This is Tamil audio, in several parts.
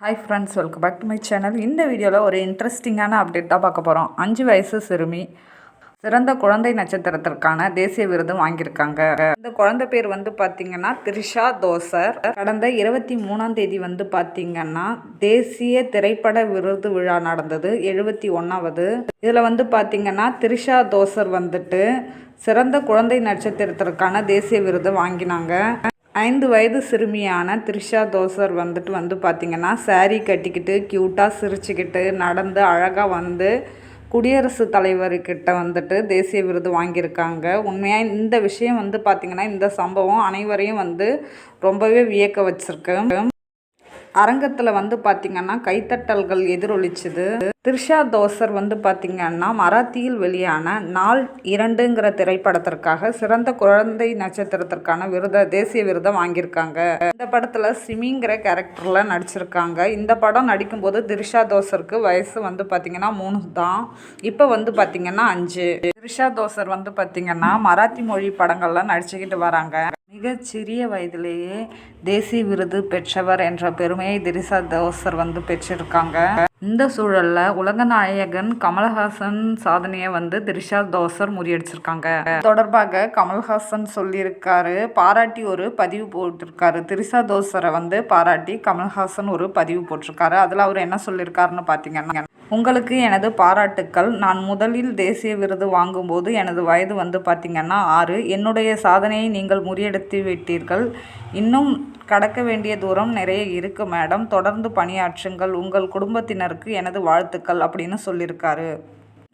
Hi friends welcome back to my channel இந்த வீடியோவில் ஒரு இன்ட்ரெஸ்டிங்கான அப்டேட் தான் பார்க்க போகிறோம் அஞ்சு வயசு சிறுமி சிறந்த குழந்தை நட்சத்திரத்திற்கான தேசிய விருது வாங்கியிருக்காங்க. இந்த குழந்தை பேர் வந்து பார்த்திங்கன்னா த்ரிஷா தோசர். கடந்த இருபத்தி மூணாம் தேதி வந்து பார்த்திங்கன்னா தேசிய திரைப்பட விருது விழா நடந்தது எழுபத்தி ஒன்றாவது இதில் வந்து பார்த்திங்கன்னா த்ரிஷா தோசர் வந்துட்டு சிறந்த குழந்தை நட்சத்திரத்திற்கான தேசிய விருது வாங்கினாங்க. ஐந்து வயது சிறுமியான த்ரிஷா தோசர் வந்துட்டு வந்து பார்த்திங்கன்னா சாரீ கட்டிக்கிட்டு க்யூட்டாக சிரிச்சுக்கிட்டு நடந்து அழகாக வந்து குடியரசுத் தலைவர்கிட்ட வந்துட்டு தேசிய விருது வாங்கியிருக்காங்க. உண்மையாக இந்த விஷயம் வந்து பார்த்திங்கன்னா இந்த சம்பவம் அனைவரையும் வந்து ரொம்பவே வியக்க வச்சுருக்கு. அரங்கத்தில் வந்து பார்த்திங்கன்னா கைத்தட்டல்கள் எதிரொலிச்சுது. த்ரிஷா தோசர் வந்து பார்த்திங்கன்னா மராத்தியில் வெளியான நாள் இரண்டுங்கிற திரைப்படத்திற்காக சிறந்த குழந்தை நட்சத்திரத்திற்கான விருதை தேசிய விருதை வாங்கியிருக்காங்க. இந்த படத்தில் சிமிங்கிற கேரக்டரில் நடிச்சிருக்காங்க. இந்த படம் நடிக்கும்போது த்ரிஷா தோசருக்கு வயசு வந்து பார்த்திங்கன்னா மூணு தான். இப்போ வந்து பார்த்திங்கன்னா அஞ்சு. த்ரிஷா தோசர் வந்து பார்த்திங்கன்னா மராத்தி மொழி படங்கள்லாம் நடிச்சுக்கிட்டு வராங்க. மிகச் சிறிய வயதிலேயே தேசிய விருது பெற்றவர் என்ற பெருமையை திரிசா தோசர் வந்து பெற்றிருக்காங்க. இந்த சூழல்ல உலக நாயகன் கமல்ஹாசன் சாதனையை வந்து திரிஷா தோசர் முறியடிச்சிருக்காங்க. தொடர்பாக கமல்ஹாசன் சொல்லியிருக்காரு பாராட்டி ஒரு பதிவு போட்டிருக்காரு. திரிஷா தோசரை வந்து பாராட்டி கமல்ஹாசன் ஒரு பதிவு போட்டிருக்காரு. அதில் அவர் என்ன சொல்லியிருக்காருன்னு பார்த்தீங்கன்னா உங்களுக்கு எனது பாராட்டுக்கள். நான் முதலில் தேசிய விருது வாங்கும்போது எனது வயது வந்து பார்த்திங்கன்னா ஆறு. என்னுடைய சாதனையை நீங்கள் முறியடித்து விட்டீர்கள் இன்னும் கடக்க வேண்டிய தூரம் நிறைய இருக்குது மேடம். தொடர்ந்து பணியாற்றுங்கள். உங்கள் குடும்பத்தினருக்கு எனது வாழ்த்துக்கள் அப்படின்னு சொல்லியிருக்காரு.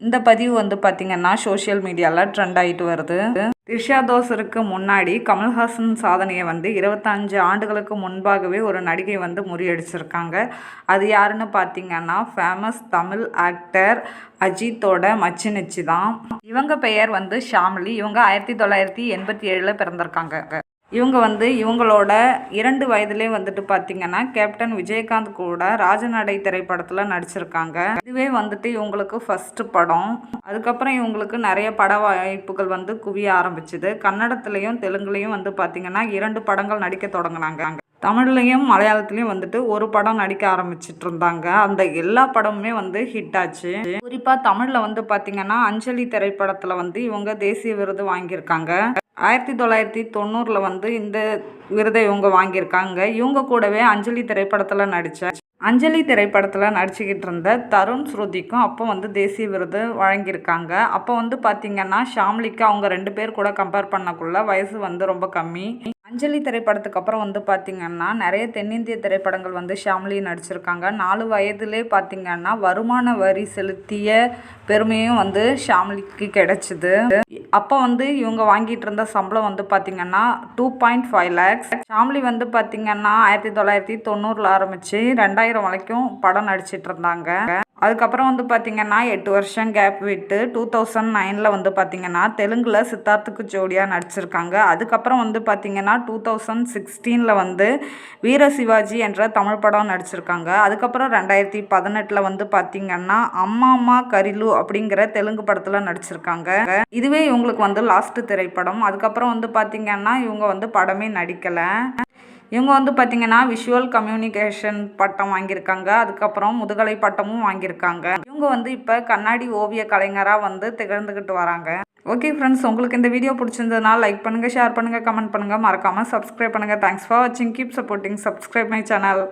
இந்த பதிவு வந்து பார்த்திங்கன்னா சோஷியல் மீடியாவில் ட்ரெண்ட் ஆகிட்டு வருது. த்ரிஷா தோசருக்கு முன்னாடி கமல்ஹாசன் சாதனையை வந்து இருபத்தஞ்சு ஆண்டுகளுக்கு முன்பாகவே ஒரு நடிகை வந்து முறியடிச்சிருக்காங்க. அது யாருன்னு பார்த்தீங்கன்னா ஃபேமஸ் தமிழ் ஆக்டர் அஜித்தோட மச்சினிச்சி தான். இவங்க பெயர் வந்து ஷாமிலி. இவங்க ஆயிரத்தி தொள்ளாயிரத்தி எண்பத்தி ஏழில் பிறந்திருக்காங்க. இவங்க வந்து இவங்களோட இரண்டு வயதுலேயே வந்துட்டு பார்த்தீங்கன்னா கேப்டன் விஜயகாந்த் கூட ராஜநடை திரைப்படத்தில் நடிச்சிருக்காங்க. இதுவே வந்துட்டு இவங்களுக்கு ஃபஸ்ட்டு படம். அதுக்கப்புறம் இவங்களுக்கு நிறைய பட வாய்ப்புகள் வந்து குவிய ஆரம்பிச்சுது. கன்னடத்துலேயும் தெலுங்குலேயும் வந்து பார்த்தீங்கன்னா இரண்டு படங்கள் நடிக்க தொடங்கினாங்க. தமிழ்லையும் மலையாளத்துலேயும் வந்துட்டு ஒரு படம் நடிக்க ஆரம்பிச்சிட்டு இருந்தாங்க. அந்த எல்லா படமுமே வந்து ஹிட் ஆச்சு. குறிப்பாக தமிழில் வந்து பார்த்திங்கன்னா அஞ்சலி திரைப்படத்தில் வந்து இவங்க தேசிய விருது வாங்கியிருக்காங்க. ஆயிரத்தி தொள்ளாயிரத்தி தொண்ணூறில் வந்து இந்த விருதை இவங்க வாங்கியிருக்காங்க. இவங்க கூடவே அஞ்சலி திரைப்படத்தில் நடித்த அஞ்சலி திரைப்படத்தில் நடிச்சுக்கிட்டு இருந்த தருண் ஸ்ருதிக்கும் அப்போ வந்து தேசிய விருது வழங்கியிருக்காங்க. அப்போ வந்து பார்த்திங்கன்னா ஷாம்லிக்கு அவங்க ரெண்டு பேர் கூட கம்பேர் பண்ணக்குள்ள வயசு வந்து ரொம்ப கம்மி. அஞ்சலி திரைப்படத்துக்கு அப்புறம் வந்து பார்த்திங்கன்னா நிறைய தென்னிந்திய திரைப்படங்கள் வந்து ஷாம்லி நடிச்சிருக்காங்க. நாலு வயதிலே பார்த்திங்கன்னா வருமான வரி செலுத்திய பெருமையும் வந்து ஷாம்லிக்கு கிடைச்சிது. அப்போ வந்து இவங்க வாங்கிட்டு இருந்த சம்பளம் வந்து பார்த்திங்கன்னா டூ பாயிண்ட் ஃபைவ் லேக்ஸ் ஷாம்லி வந்து பார்த்திங்கன்னா ஆயிரத்தி தொள்ளாயிரத்தி தொண்ணூறில் ஆரம்பித்து ரெண்டாயிரம் வரைக்கும் படம் நடிச்சிட்டு இருந்தாங்க. அதுக்கப்புறம் வந்து பார்த்திங்கன்னா எட்டு வருஷம் கேப் விட்டு டூ தௌசண்ட் நைனில் வந்து பார்த்திங்கன்னா தெலுங்கில் சித்தார்த்துக்கு ஜோடியாக நடிச்சிருக்காங்க. அதுக்கப்புறம் வந்து பார்த்திங்கன்னா டூ தௌசண்ட் சிக்ஸ்டீனில் வந்து வீர சிவாஜி என்ற தமிழ் படம் நடிச்சிருக்காங்க. அதுக்கப்புறம் ரெண்டாயிரத்தி பதினெட்டில் வந்து பார்த்திங்கன்னா அம்மா அம்மா கரிலு அப்படிங்கிற தெலுங்கு படத்தில் நடிச்சிருக்காங்க. இதுவே இவங்களுக்கு வந்து லாஸ்ட்டு திரைப்படம். அதுக்கப்புறம் வந்து பார்த்திங்கன்னா இவங்க வந்து படமே நடிக்கலை. இவங்க வந்து பார்த்திங்கன்னா விஷுவல் கம்யூனிகேஷன் பட்டம் வாங்கியிருக்காங்க. அதுக்கப்புறம் முதுகலை பட்டமும் வாங்கியிருக்காங்க. இவங்க வந்து இப்போ கண்ணாடி ஓவிய கலைஞராக வந்து திகழ்ந்துக்கிட்டு வராங்க. ஓகே ஃப்ரெண்ட்ஸ் உங்களுக்கு இந்த வீடியோ பிடிச்சிருந்ததுனால லைக் பண்ணுங்கள் ஷேர் பண்ணுங்கள் கமெண்ட் பண்ணுங்கள் மறக்காமல் சப்ஸ்கிரைப் பண்ணுங்கள் தேங்க்ஸ் ஃபார் வாட்சிங் keep supporting subscribe my channel